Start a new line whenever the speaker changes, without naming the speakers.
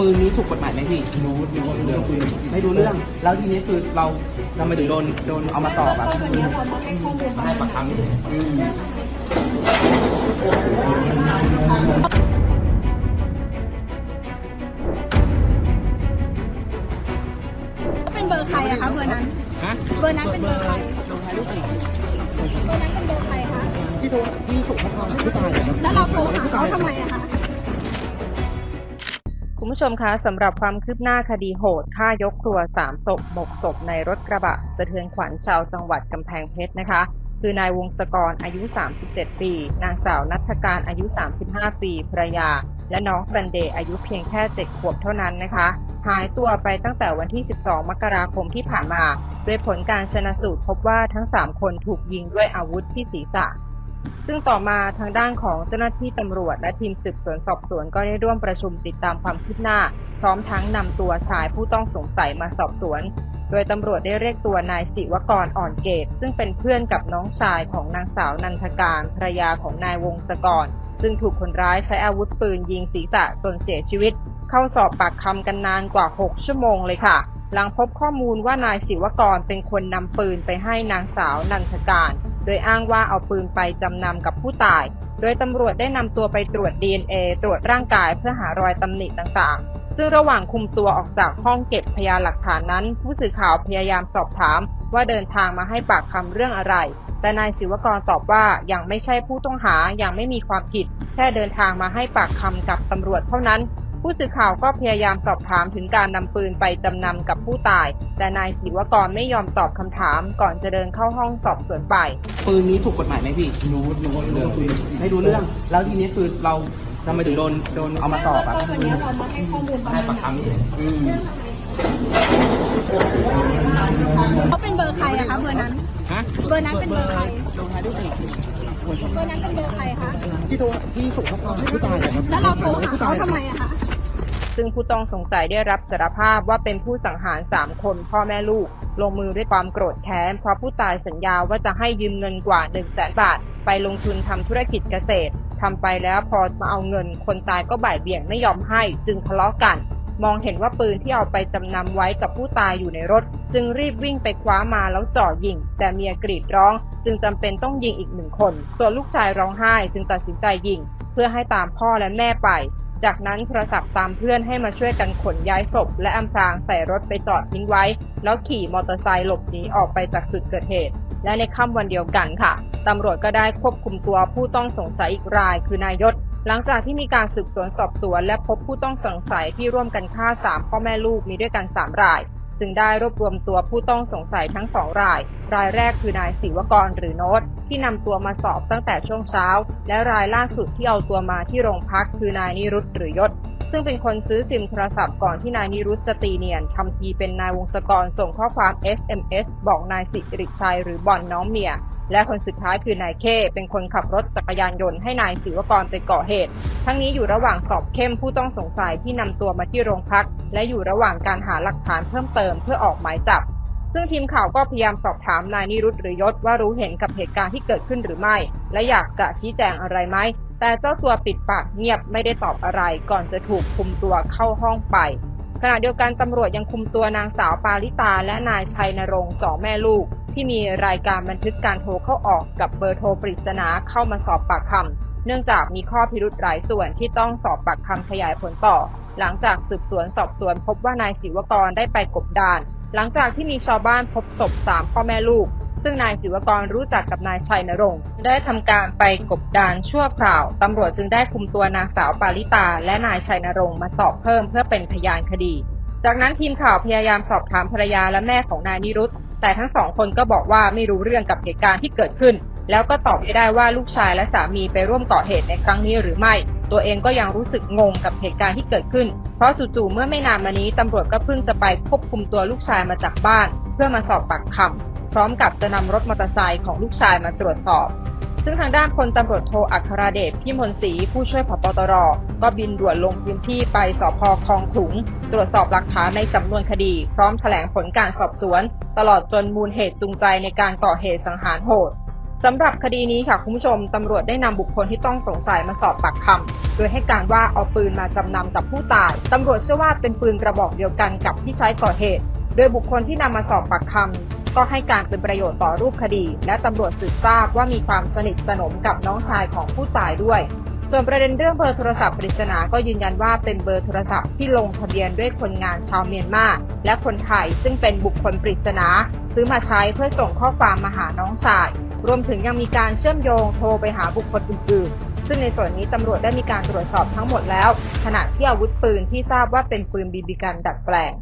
ปืนนี้ถูกกฎหมายไหมพี่
รู้รู้เรื่อง
ไม่รู้เรื่อง แล้วทีนี้คือเราทำไมถึงโดนโดนเอามาสอบอะ
มาให้ประคำอืม
เป็นเบอร์ใครอะคะเบอร์นั้นเบอร์นั้นเป็นเบอร์ใคร
ลงท้ายด้วยสี่
เบอร์นั้นเป็นเบอร์ใครคะ
ที่โทรที่ส่งข้อความผู้ตาย
แล้วเราโทรหาเขาทำไมอะคะ
คุณผู้ชมคะสำหรับความคืบหน้าคดีโหดฆ่ายกครัว3ศพหมกศพในรถกระบะ สะเทือนขวัญชาวจังหวัดกำแพงเพชรนะคะ คือ นายวงศกรอายุ 37 ปี นางสาวนัทการอายุ 35 ปีภรรยา และน้องซันเดย์อายุเพียงแค่ 7 ขวบเท่านั้นนะคะ หายตัวไปตั้งแต่วันที่ 12 มกราคมที่ผ่านมา โดยผลการชนะสูตรพบว่าทั้ง 3 คนถูกยิงด้วยอาวุธที่ศีรษะ ซึ่งต่อมาทางด้านของเจ้าหน้าที่ตำรวจ และทีมสืบสวนสอบสวนก็ได้ร่วมประชุมติดตามความคืบหน้า พร้อมทั้งนำตัวชายผู้ต้องสงสัยมาสอบสวน โดยตำรวจได้เรียกตัวนายศิวกรอ่อนเกต ซึ่งเป็นเพื่อนกับน้องชายของนางสาวนันทการภรรยาของนายวงศกร ซึ่งถูกคนร้ายใช้อาวุธปืนยิงศีรษะจนเสียชีวิต เข้าสอบปากคำกันนานกว่า 6 ชั่วโมงเลยค่ะ หลังพบข้อมูลว่านายศิวกรเป็นคนนำปืนไปให้นางสาวนันทการ โดยอ้างว่าเอาปืนไปจำนำกับผู้ตาย โดยตำรวจได้นำตัวไปตรวจ DNA ตรวจร่างกายเพื่อหารอยตำหนิต่างๆ ซึ่งระหว่างคุมตัวออกจากห้องเก็บพยานหลักฐานนั้น ผู้สื่อข่าวพยายามสอบถามว่าเดินทางมาให้ปากคำเรื่องอะไร แต่นายศิวกรตอบว่ายังไม่ใช่ผู้ต้องหายังไม่มีความผิด แค่เดินทางมาให้ปากคำกับตำรวจเท่านั้น ผู้สื่อข่าวก็พยายามสอบถามถึงการนำปืนไปจำนำกับผู้ตาย แต่นายศิวกรไม่ยอมตอบคำถาม ก่อนจะเดินเข้าห้องสอบสวนไป
ปืนนี้ถูกกฎหมายไหมพี่
รู้รู้ว่าเรื่อง
ไม่รู้เรื่อง แล้วทีนี้คือเราทำไมถึงโดนโดนเอามาสอบอะ
วันนี้เรามาให้ข้อมูลประมาณ
ประคำ
เขาเป็นเบอร์ใครอะคะเบอร์นั้น
ฮะ
เบอร์นั้นเป็นเบอร์ใคร
ลงท้าย
เบอร์นั้นเป็นเบอร์ใครคะ
ที่โทรที่ส่งข้อความผู้ตายนะครับ
แล้วเราโทรหาเขาทำไมอะคะ
ซึ่งผู้ต้องสงสัยได้รับสารภาพว่าเป็นผู้สังหาร 3 คนพ่อแม่ลูก ลงมือด้วยความโกรธแค้นเพราะผู้ตายสัญญาว่าจะให้ยืมเงินกว่า 1 0 0 0 0แบาท ไปลงทุนทำธุรกิจเกษตรทำไปแล้วพอมาเอาเงิน คนตายก็บ่ายเบี่ยงไม่ยอมให้จึงทะเลาะกัน มองเห็นว่าปืนที่เอาไปจำนำไว้กับผู้ตายอยู่ในรถ จึงรีบวิ่งไปคว้ามาแล้วจ่อยิง แต่เมียกรีดร้อง จึงจำเป็นต้องยิงอีกหนึ่งคน ส่วนลูกชายร้องไห้จึงตัดสินใจยิง เพื่อให้ตามพ่อและแม่ไป จากนั้นโทรศัพท์ตามเพื่อนให้มาช่วยกันขนย้ายศพ และอำพรางใส่รถไปจอดทิ้งไว้ แล้วขี่มอเตอร์ไซค์หลบหนีออกไปจากจุดเกิดเหตุ และในค่ำวันเดียวกันค่ะตำรวจก็ได้ควบคุมตัวผู้ต้องสงสัยอีกราย คือนายศ หลังจากที่มีการสืบสวนสอบสวน และพบผู้ต้องสงสัยที่ร่วมกันฆ่า 3 พ่อแม่ลูกมีด้วยกัน 3 ราย จึงได้รวบรวมตัวผู้ต้องสงสัยทั้งสองราย รายแรกคือนายศิวกรหรือโนตที่นำตัวมาสอบตั้งแต่ช่วงเช้า และรายล่าสุดที่เอาตัวมาที่โรงพักคือนายนิรุตหรือยศ ซึ่งเป็นคนซื้อซิมโทรศัพท์ก่อนที่นายนิรุตจะตีเนียนทำทีเป็นนายวงศกรส่งข้อความ SMS บอกนายสิริชัยหรือบอลน้องเมีย และคนสุดท้ายคือนายเคเป็นคนขับรถจักรยานยนต์ให้นายศิวกรไปก่อเหตุ ทั้งนี้อยู่ระหว่างสอบเข้มผู้ต้องสงสัยที่นำตัวมาที่โรงพัก และอยู่ระหว่างการหาหลักฐานเพิ่มเติมเพื่อออกหมายจับ ซึ่งทีมข่าวก็พยายามสอบถามนายนิรุตหรือยศว่ารู้เห็นกับเหตุการณ์ที่เกิดขึ้นหรือไม่ และอยากจะชี้แจงอะไรไหมแต่เจ้าตัวปิดปากเงียบไม่ได้ตอบอะไรก่อนจะถูกคุมตัวเข้าห้องไปขณะเดียวกันตำรวจยังคุมตัวนางสาวปาลิตาและนายชัยนรงค์สองแม่ลูก ที่มีรายการบันทึกการโทรเข้าออกกับเบอร์โทรปริศนาเข้ามาสอบปากคำเนื่องจากมีข้อพิรุธหลายส่วนที่ต้องสอบปากคำขยายผลต่อ หลังจากสืบสวนสอบสวนพบว่านายศิวกรได้ไปกบดาน หลังจากที่มีชาวบ้านพบศพสามพ่อแม่ลูก ซึ่งนายศิวกรรู้จักกับนายชัยนรงค์ได้ทำการไปกบดานชั่วคราวตำรวจจึงได้คุมตัวนางสาวปาริตา และนายชัยนรงค์มาสอบเพิ่มเพื่อเป็นพยานคดี จากนั้นทีมข่าวพยายามสอบถามภรรยาและแม่ของนายนิรุต แต่ทั้งสองคนก็บอกว่าไม่รู้เรื่องกับเหตุการณ์ที่เกิดขึ้น แล้วก็ตอบไม่ได้ว่าลูกชายและสามีไปร่วมก่อเหตุในครั้งนี้หรือไม่ ตัวเองก็ยังรู้สึกงงกับเหตุการณ์ที่เกิดขึ้น เพราะจู่ๆเมื่อไม่นานมานี้ตำรวจก็เพิ่งจะไปควบคุมตัวลูกชายมาจากบ้าน เพื่อมาสอบปากคำพร้อมกับจะนำรถมอเตอร์ไซค์ของลูกชายมาตรวจสอบ ซึ่งทางด้านพลตำรวจโทอัครเดชพิมลศรีผู้ช่วยผบตร ก็บินด่วนลงพื้นที่ไปสพคลองขลุง ตรวจสอบหลักฐานในสำนวนคดี พร้อมแถลงผลการสอบสวน ตลอดจนมูลเหตุจูงใจในการก่อเหตุสังหารโหดสำหรับคดีนี้ค่ะคุณผู้ชมตำรวจได้นำบุคคลที่ต้องสงสัยมาสอบปากคำโดยให้การว่าเอาปืนมาจำนำกับผู้ตายตำรวจเชื่อว่าเป็นปืนกระบอกเดียวกันกับที่ใช้ก่อเหตุ โดยบุคคลที่นำมาสอบปากคำ ก็ให้การเป็นประโยชน์ต่อรูปคดี และตำรวจสืบทราบว่ามีความสนิทสนมกับน้องชายของผู้ตายด้วย ส่วนประเด็นเรื่องเบอร์โทรศัพท์ปริศนาก็ยืนยันว่าเป็นเบอร์โทรศัพท์ที่ลงทะเบียนด้วยคนงานชาวเมียนมาและคนไทยซึ่งเป็นบุคคลปริศนา ซื้อมาใช้เพื่อส่งข้อความมาหาน้องชาย รวมถึงยังมีการเชื่อมโยงโทรไปหาบุคคลอื่นๆ ซึ่งในส่วนนี้ตำรวจได้มีการตรวจสอบทั้งหมดแล้ว ขณะที่อาวุธปืนที่ทราบว่าเป็นปืนบีบีกันดัดแปลง